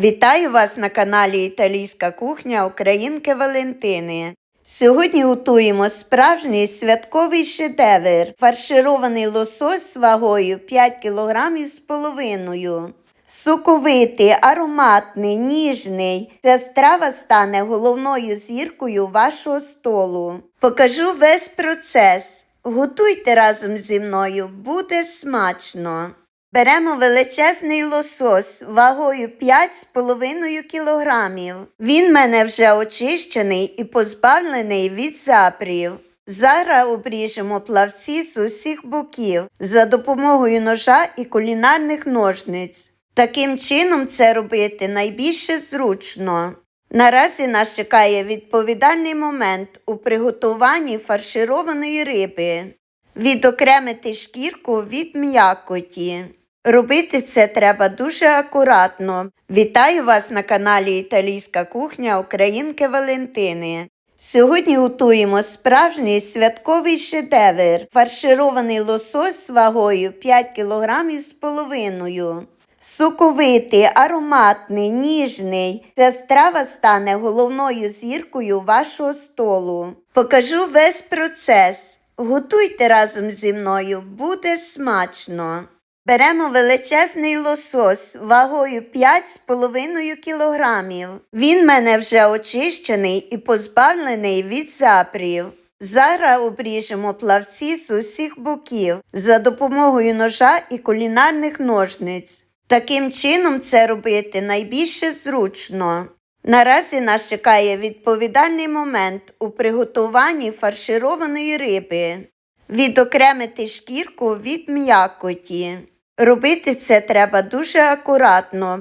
Вітаю вас на каналі Італійська кухня Українки Валентини. Сьогодні готуємо справжній святковий шедевр фарширований лосось вагою 5 кг з половиною. Соковитий, ароматний, ніжний. Ця страва стане головною зіркою вашого столу. Покажу весь процес. Готуйте разом зі мною, буде смачно. Беремо величезний лосось вагою 5,5 кілограмів. Він мене вже очищений і позбавлений від запрів. Зараз обріжемо плавці з усіх боків за допомогою ножа і кулінарних ножниць. Таким чином це робити найбільше зручно. Наразі нас чекає відповідальний момент у приготуванні фаршированої риби. Відокремити шкірку від м'якоті. Робити це треба дуже акуратно. Вітаю вас на каналі Італійська кухня Українки Валентини. Сьогодні готуємо справжній святковий шедевр фарширований лосось вагою 5 кг з половиною. Соковитий, ароматний, ніжний. Ця страва стане головною зіркою вашого столу. Покажу весь процес. Готуйте разом зі мною, буде смачно. Беремо величезний лосось вагою 5,5 кілограмів. Він мене вже очищений і позбавлений від запрів. Зараз обріжемо плавці з усіх боків за допомогою ножа і кулінарних ножниць. Таким чином це робити найбільше зручно. Наразі нас чекає відповідальний момент у приготуванні фаршированої риби. Відокремити шкірку від м'якоті. Робити це треба дуже акуратно,